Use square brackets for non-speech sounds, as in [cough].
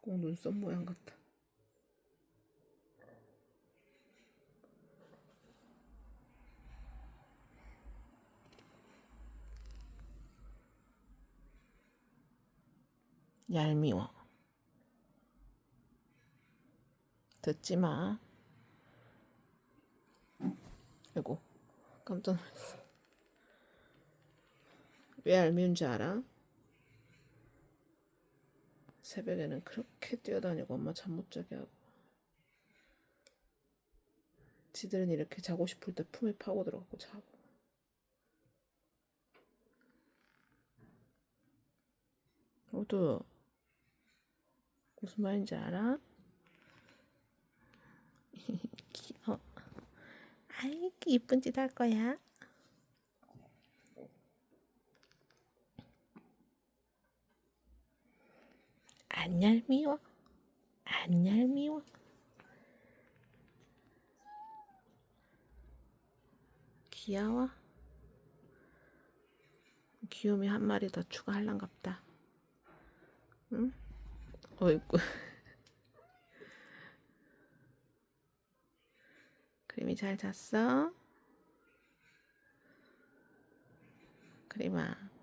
꼭 눈썹 모양 같다. 얄미워. 듣지 마. 아이고, 깜짝 놀랐어. 왜 얄미운 줄 알아? 새벽에는 그렇게 뛰어다니고 엄마 잠 못 자게 하고. 지들은 이렇게 자고 싶을 때 품에 파고 들어가고 자고. 모두 무슨 말인지 알아? [laughs] 귀여워. 아이, 이쁜 짓 할 거야. 안 얄미워. 안 얄미워. 귀여워. 귀요미 한 마리 더 추가할란갑다. 응? 어이구. [laughs] 그림이 잘 잤어? 그림아.